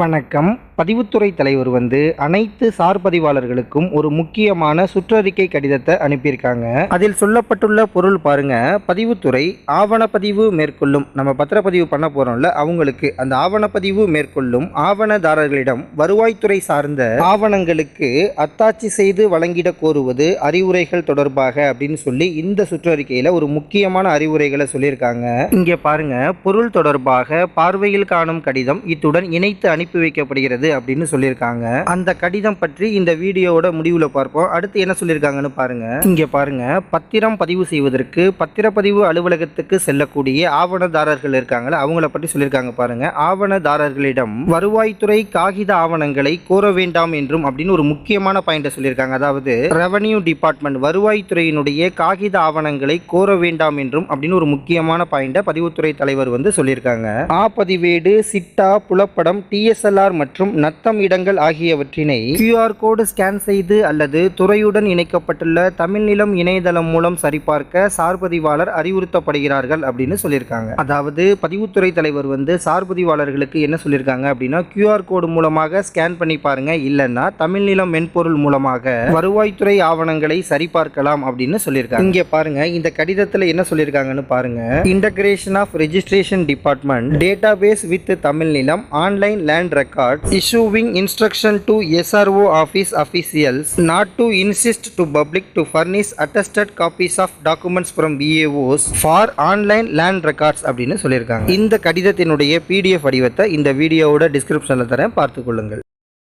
வணக்கம். பதிவுத்துறை தலைவர் வந்து அனைத்து சார் பதிவாளர்களுக்கும் ஒரு முக்கியமான சுற்றறிக்கை கடிதத்தை அனுப்பியிருக்காங்க. அதில் சொல்லப்பட்டுள்ள பொருள் பாருங்க. பதிவுத்துறை ஆவணப்பதிவு மேற்கொள்ளும். நம்ம பத்திரப்பதிவு பண்ண போறோம்ல அவங்களுக்கு அந்த ஆவணப்பதிவு மேற்கொள்ளும் ஆவணதாரர்களிடம் வருவாய்த்துறை சார்ந்த ஆவணங்களுக்கு அத்தாட்சி செய்து வழங்கிட கோருவது அறிவுரைகள் தொடர்பாக அப்படின்னு சொல்லி இந்த சுற்றறிக்கையில ஒரு முக்கியமான அறிவுரைகளை சொல்லியிருக்காங்க. இங்கே பாருங்க பொருள் தொடர்பாக பார்வையில் காணும் கடிதம் இத்துடன் இணைத்து அனுப்பி வைக்கப்படுகிறது. அப்படின்னு சொல்லியிருக்காங்க. அந்த கடிதம் பற்றி இந்த வீடியோவோட முடிவில் பார்ப்போம். அடுத்து என்ன சொல்லியிருக்காங்கன்னு பாருங்க. இங்க பாருங்க. பத்திரம் பதிவு செய்வதற்கு பத்திரப்பதிவு அலுவலகத்துக்கு செல்லக்கூடிய ஆவணதாரர்கள் இருக்காங்கல்ல அவங்கள பற்றி சொல்லியிருக்காங்க பாருங்க. ஆவணதாரர்களிடம் வருவாய்த்துறை காகித ஆவணங்களை கோர வேண்டாம் என்றும் அப்படின்னு ஒரு முக்கியமான பாயிண்டை சொல்லியிருக்காங்க. அதாவது ரெவன்யூ டிபார்ட்மெண்ட் வருவாய்த்துறையினுடைய காகித ஆவணங்களை கோர வேண்டாம் என்றும் அப்படின்னு ஒரு முக்கியமான பாயிண்டை பதிவுத்துறை தலைவர் வந்து சொல்லியிருக்காங்க. ஆ பதிவேடு சிட்டா புலப்படம் டிஎஸ்எல்ஆர் மற்றும் நத்தம் இடங்கள் ஆகியவற்றினை கியூஆர் கோடு ஸ்கேன் செய்து அல்லது துறையுடன் இணைக்கப்பட்டுள்ள தமிழ்நிலம் இணையதளம் மூலம் சரிபார்க்க சார்பதிவாளர் அறிவுறுத்தப்படுகிறார்கள் அப்படின்னு சொல்லியிருக்காங்க. அதாவது பதிவுத்துறை தலைவர் வந்து சார்பதிவாளர்களுக்கு என்ன சொல்லியிருக்காங்க அப்படின்னா கியூஆர் கோடு மூலமாக ஸ்கேன் பண்ணி பாருங்க. இல்லைன்னா தமிழ்நிலம் மென்பொருள் மூலமாக வருவாய்த்துறை ஆவணங்களை சரிபார்க்கலாம் அப்படின்னு சொல்லியிருக்காங்க. இங்கே பாருங்க இந்த கடிதத்தில் என்ன சொல்லியிருக்காங்கன்னு பாருங்க. Integration of registration department database with Tamilnilam online land record issuing instruction to SRO office officials not to insist to public to furnish attested copies of documents from BAOs for online land records அப்படின்னு சொல்லியிருக்காங்க இந்த கடிதத்தினுடைய PDF வடிவத்தை இந்த வீடியோவோட டிஸ்கிரிப்ஷனில் தரேன் பார்த்துக்கொள்ளுங்கள்